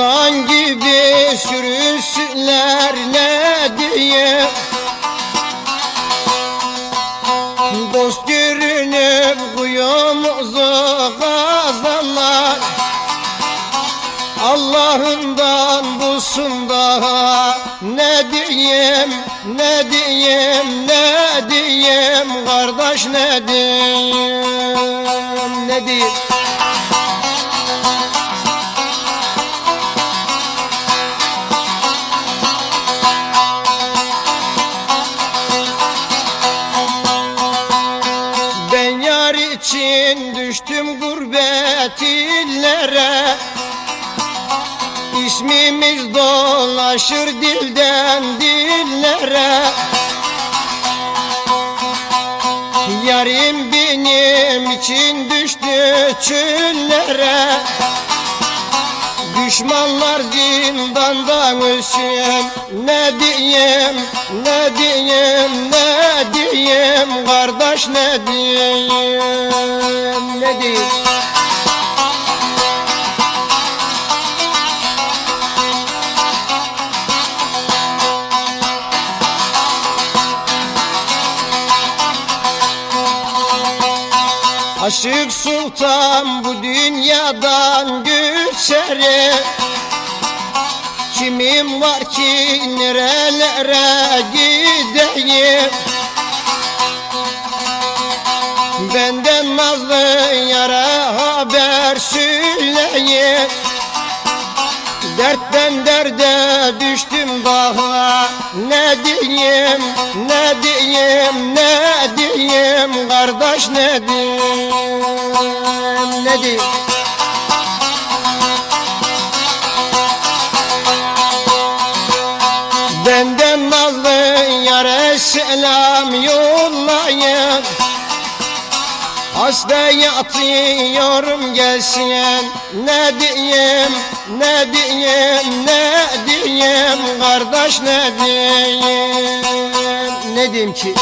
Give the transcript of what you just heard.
Yılan gibi sürüsünler ne diye? Dost görünüp kuyumuzu kazanlar. Allah'ından bulsun da ne diyeyim, ne diyeyim, ne diyeyim? Kardeş ne diyeyim, ne diyeyim. İçin düştüm gurbet illere. İsmimiz dolaşır dilden dillere. Yarim benim için düştü çöllere. Düşmanlar zindandan ölsün. Ne diyeyim, ne diyeyim, ne diyeyim Kardeş ne diyeyim, ne diyeyim? Aşık sultan bu dünyadan göçeri Kimim var ki nerelere gideyim Benden nazlı yara haber söyleyin Dertten derde düştüm daha Ne diyeyim, ne diyeyim, ne diyeyim? Kardeş ne diyeyim, ne diyeyim Hasta yatıyorum gelsin. Ne diyeyim, ne diyeyim, ne diyeyim Kardeş ne diyeyim, ne diyeyim ki?